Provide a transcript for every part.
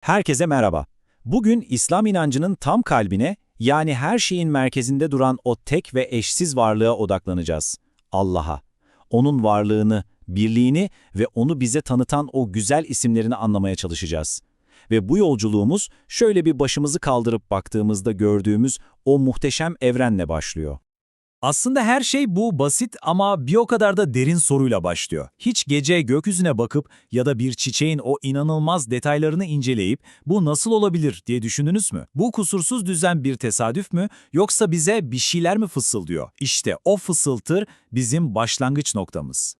Herkese merhaba. Bugün İslam inancının tam kalbine, yani her şeyin merkezinde duran o tek ve eşsiz varlığa odaklanacağız. Allah'a. Onun varlığını, birliğini ve onu bize tanıtan o güzel isimlerini anlamaya çalışacağız. Ve bu yolculuğumuz şöyle bir başımızı kaldırıp baktığımızda gördüğümüz o muhteşem evrenle başlıyor. Aslında her şey bu basit ama bir o kadar da derin soruyla başlıyor. Hiç gece gökyüzüne bakıp ya da bir çiçeğin o inanılmaz detaylarını inceleyip bu nasıl olabilir diye düşündünüz mü? Bu kusursuz düzen bir tesadüf mü yoksa bize bir şeyler mi fısıldıyor? İşte o fısıltı bizim başlangıç noktamız.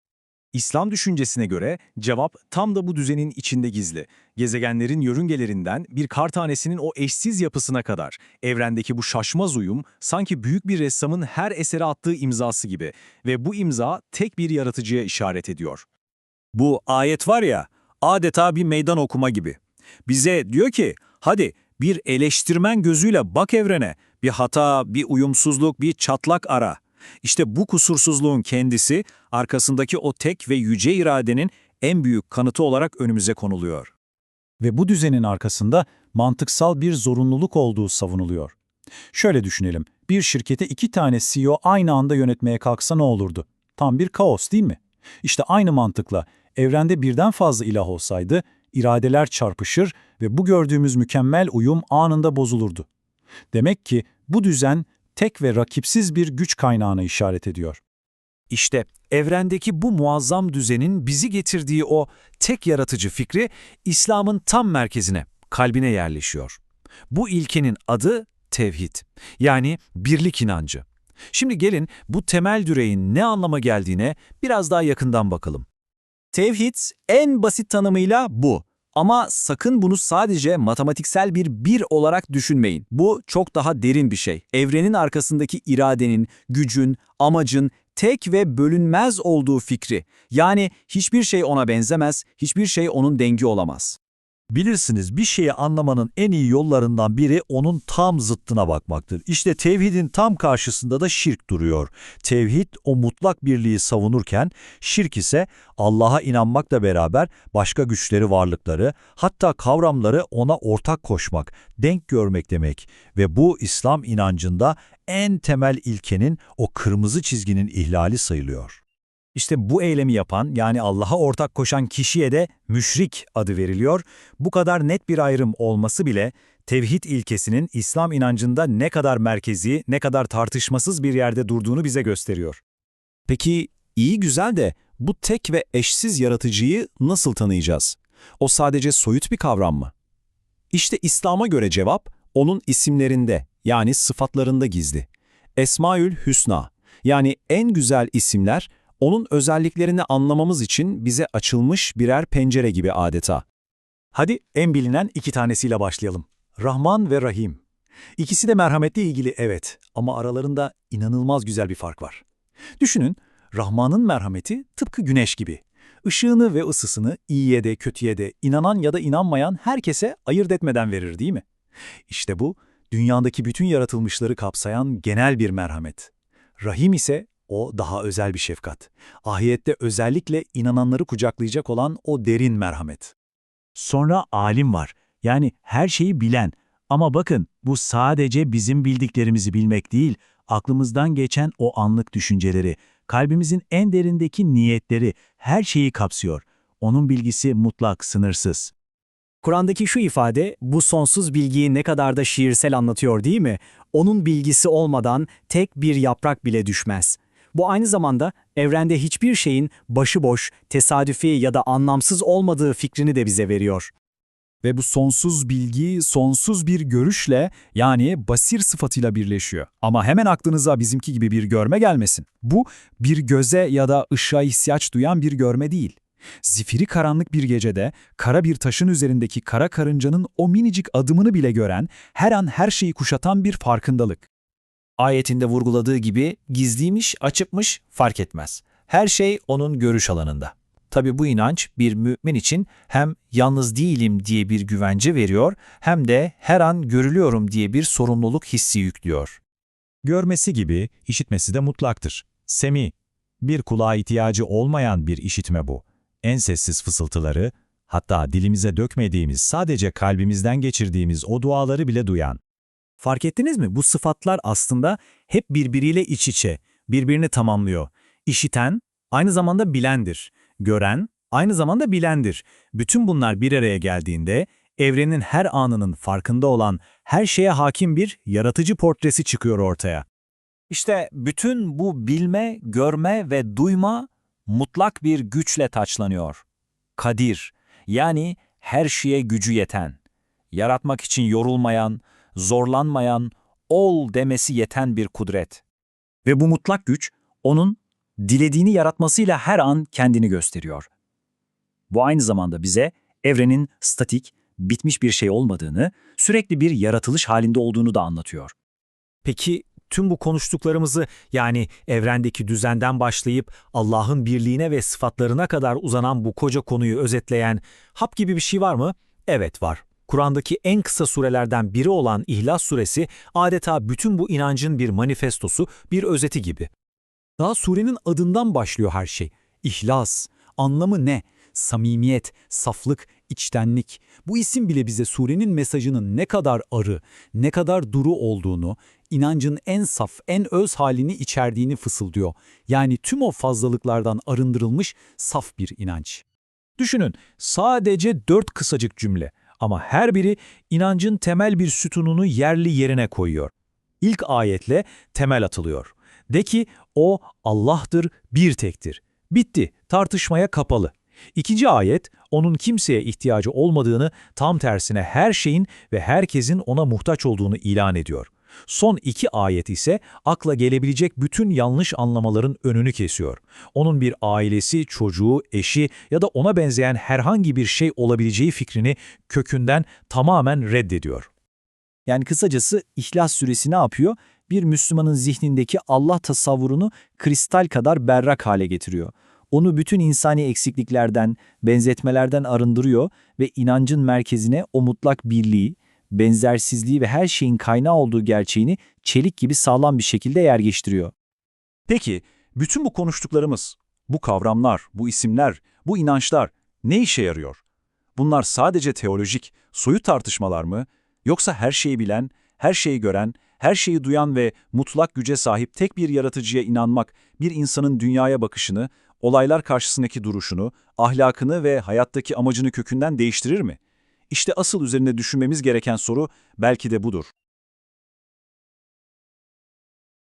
İslam düşüncesine göre cevap tam da bu düzenin içinde gizli. Gezegenlerin yörüngelerinden bir kar tanesinin o eşsiz yapısına kadar evrendeki bu şaşmaz uyum sanki büyük bir ressamın her esere attığı imzası gibi ve bu imza tek bir yaratıcıya işaret ediyor. Bu ayet var ya adeta bir meydan okuma gibi. Bize diyor ki hadi bir eleştirmen gözüyle bak evrene, bir hata, bir uyumsuzluk, bir çatlak ara. İşte bu kusursuzluğun kendisi arkasındaki o tek ve yüce iradenin en büyük kanıtı olarak önümüze konuluyor. Ve bu düzenin arkasında mantıksal bir zorunluluk olduğu savunuluyor. Şöyle düşünelim, bir şirkete iki tane CEO aynı anda yönetmeye kalksa ne olurdu? Tam bir kaos değil mi? İşte aynı mantıkla evrende birden fazla ilah olsaydı, iradeler çarpışır ve bu gördüğümüz mükemmel uyum anında bozulurdu. Demek ki bu düzen tek ve rakipsiz bir güç kaynağına işaret ediyor. İşte evrendeki bu muazzam düzenin bizi getirdiği o tek yaratıcı fikri İslam'ın tam merkezine, kalbine yerleşiyor. Bu ilkenin adı tevhid, yani birlik inancı. Şimdi gelin bu temel direğin ne anlama geldiğine biraz daha yakından bakalım. Tevhid en basit tanımıyla bu. Ama sakın bunu sadece matematiksel bir bir olarak düşünmeyin. Bu çok daha derin bir şey. Evrenin arkasındaki iradenin, gücün, amacın tek ve bölünmez olduğu fikri. Yani hiçbir şey ona benzemez, hiçbir şey onun dengi olamaz. Bilirsiniz bir şeyi anlamanın en iyi yollarından biri onun tam zıttına bakmaktır. İşte tevhidin tam karşısında da şirk duruyor. Tevhid o mutlak birliği savunurken şirk ise Allah'a inanmakla beraber başka güçleri, varlıkları, hatta kavramları ona ortak koşmak, denk görmek demek. Ve bu İslam inancında en temel ilkenin o kırmızı çizginin ihlali sayılıyor. İşte bu eylemi yapan yani Allah'a ortak koşan kişiye de müşrik adı veriliyor. Bu kadar net bir ayrım olması bile tevhid ilkesinin İslam inancında ne kadar merkezi, ne kadar tartışmasız bir yerde durduğunu bize gösteriyor. Peki iyi güzel de bu tek ve eşsiz yaratıcıyı nasıl tanıyacağız? O sadece soyut bir kavram mı? İşte İslam'a göre cevap onun isimlerinde yani sıfatlarında gizli. Esmaül Hüsna yani en güzel isimler onun özelliklerini anlamamız için bize açılmış birer pencere gibi adeta. Hadi en bilinen iki tanesiyle başlayalım. Rahman ve Rahim. İkisi de merhametle ilgili evet ama aralarında inanılmaz güzel bir fark var. Düşünün, Rahman'ın merhameti tıpkı güneş gibi. Işığını ve ısısını iyiye de kötüye de inanan ya da inanmayan herkese ayırt etmeden verir değil mi? İşte bu, dünyadaki bütün yaratılmışları kapsayan genel bir merhamet. Rahim ise o daha özel bir şefkat. Ahiyette özellikle inananları kucaklayacak olan o derin merhamet. Sonra alim var. Yani her şeyi bilen. Ama bakın bu sadece bizim bildiklerimizi bilmek değil, aklımızdan geçen o anlık düşünceleri, kalbimizin en derindeki niyetleri, her şeyi kapsıyor. Onun bilgisi mutlak, sınırsız. Kur'an'daki şu ifade bu sonsuz bilgiyi ne kadar da şiirsel anlatıyor değil mi? Onun bilgisi olmadan tek bir yaprak bile düşmez. Bu aynı zamanda evrende hiçbir şeyin başıboş, tesadüfi ya da anlamsız olmadığı fikrini de bize veriyor. Ve bu sonsuz bilgi, sonsuz bir görüşle yani basir sıfatıyla birleşiyor. Ama hemen aklınıza bizimki gibi bir görme gelmesin. Bu bir göze ya da ışığa ihtiyaç duyan bir görme değil. Zifiri karanlık bir gecede kara bir taşın üzerindeki kara karıncanın o minicik adımını bile gören, her an her şeyi kuşatan bir farkındalık. Ayetinde vurguladığı gibi gizliymiş, açıkmış fark etmez. Her şey onun görüş alanında. Tabi bu inanç bir mümin için hem yalnız değilim diye bir güvence veriyor hem de her an görülüyorum diye bir sorumluluk hissi yüklüyor. Görmesi gibi işitmesi de mutlaktır. Semi, bir kulağa ihtiyacı olmayan bir işitme bu. En sessiz fısıltıları, Hatta dilimize dökmediğimiz, sadece kalbimizden geçirdiğimiz o duaları bile duyan. Fark ettiniz mi? Bu sıfatlar aslında hep birbiriyle iç içe, birbirini tamamlıyor. İşiten, aynı zamanda bilendir. Gören, aynı zamanda bilendir. Bütün bunlar bir araya geldiğinde, evrenin her anının farkında olan, her şeye hakim bir yaratıcı portresi çıkıyor ortaya. İşte bütün bu bilme, görme ve duyma mutlak bir güçle taçlanıyor. Kadir, yani her şeye gücü yeten, yaratmak için yorulmayan, zorlanmayan, ol demesi yeten bir kudret. Ve bu mutlak güç, onun dilediğini yaratmasıyla her an kendini gösteriyor. Bu aynı zamanda bize evrenin statik, bitmiş bir şey olmadığını, sürekli bir yaratılış halinde olduğunu da anlatıyor. Peki tüm bu konuştuklarımızı yani evrendeki düzenden başlayıp Allah'ın birliğine ve sıfatlarına kadar uzanan bu koca konuyu özetleyen hap gibi bir şey var mı? Evet var. Kur'an'daki en kısa surelerden biri olan İhlas suresi adeta bütün bu inancın bir manifestosu, bir özeti gibi. Daha surenin adından başlıyor her şey. İhlas. Anlamı ne? Samimiyet, saflık, içtenlik. Bu isim bile bize surenin mesajının ne kadar arı, ne kadar duru olduğunu, inancın en saf, en öz halini içerdiğini fısıldıyor. Yani tüm o fazlalıklardan arındırılmış saf bir inanç. Düşünün, sadece dört kısacık cümle ama her biri inancın temel bir sütununu yerli yerine koyuyor. İlk ayetle temel atılıyor. De ki o Allah'tır, bir tektir. Bitti, tartışmaya kapalı. İkinci ayet, onun kimseye ihtiyacı olmadığını, tam tersine her şeyin ve herkesin ona muhtaç olduğunu ilan ediyor. Son iki ayet ise akla gelebilecek bütün yanlış anlamaların önünü kesiyor. Onun bir ailesi, çocuğu, eşi ya da ona benzeyen herhangi bir şey olabileceği fikrini kökünden tamamen reddediyor. Yani kısacası İhlas Suresi ne yapıyor? Bir Müslümanın zihnindeki Allah tasavvurunu kristal kadar berrak hale getiriyor. Onu bütün insani eksikliklerden, benzetmelerden arındırıyor ve inancın merkezine o mutlak birliği, benzersizliği ve her şeyin kaynağı olduğu gerçeğini çelik gibi sağlam bir şekilde yerleştiriyor. Peki, bütün bu konuştuklarımız, bu kavramlar, bu isimler, bu inançlar ne işe yarıyor? Bunlar sadece teolojik, soyut tartışmalar mı? Yoksa her şeyi bilen, her şeyi gören, her şeyi duyan ve mutlak güce sahip tek bir yaratıcıya inanmak, bir insanın dünyaya bakışını, olaylar karşısındaki duruşunu, ahlakını ve hayattaki amacını kökünden değiştirir mi? İşte asıl üzerine düşünmemiz gereken soru belki de budur.